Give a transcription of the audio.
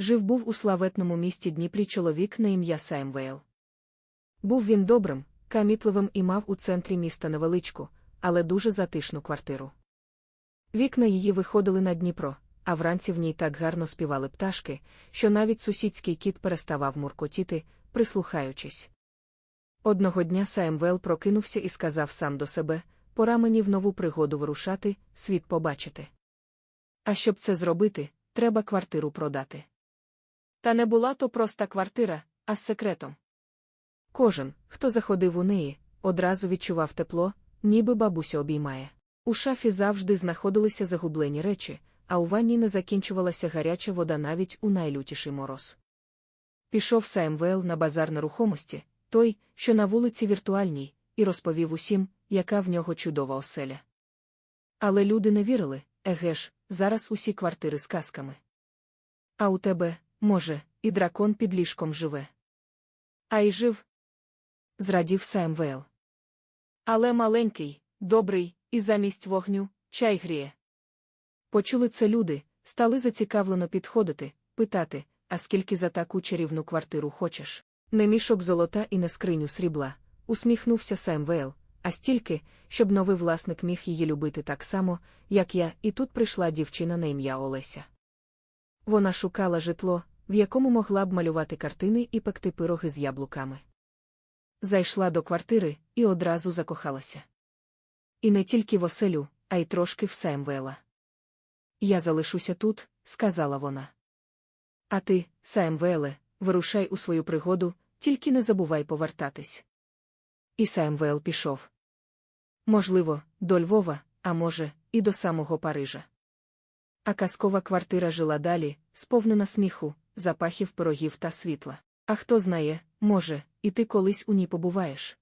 Жив був у славетному місті Дніпрі чоловік на ім'я Саймвейл. Був він добрим, камітливим і мав у центрі міста невеличку, але дуже затишну квартиру. Вікна її виходили на Дніпро, а вранці в ній так гарно співали пташки, що навіть сусідський кіт переставав муркотіти, прислухаючись. Одного дня Саймвел прокинувся і сказав сам до себе пора мені в нову пригоду вирушати, світ побачити. А щоб це зробити, треба квартиру продати. Та не була то проста квартира, а з секретом. Кожен, хто заходив у неї, одразу відчував тепло, ніби бабуся обіймає. У шафі завжди знаходилися загублені речі, а у ванні не закінчувалася гаряча вода навіть у найлютіший мороз. Пішов Саймвел на базар нерухомості, той, що на вулиці віртуальній, і розповів усім, яка в нього чудова оселя. Але люди не вірили, еге ж, зараз усі квартири з казками. А у тебе, може, і дракон під ліжком живе. А й жив. Зрадів Саймвел. Але маленький, добрий, і замість вогню чай гріє. Почули це люди, стали зацікавлено підходити, питати, а скільки за таку чарівну квартиру хочеш? Не мішок золота і не скриню срібла, усміхнувся Саймвейл, а стільки, щоб новий власник міг її любити так само, як я, і тут прийшла дівчина на ім'я Олеся. Вона шукала житло, в якому могла б малювати картини і пекти пироги з яблуками. Зайшла до квартири і одразу закохалася. І не тільки в оселю, а й трошки в Саймвела. Я залишуся тут, сказала вона. А ти, Саймвеле, вирушай у свою пригоду, тільки не забувай повертатись. І Саймвел пішов. Можливо, до Львова, а може, і до самого Парижа. А казкова квартира жила далі, сповнена сміху, запахів пирогів та світла. А хто знає, може, і ти колись у ній побуваєш.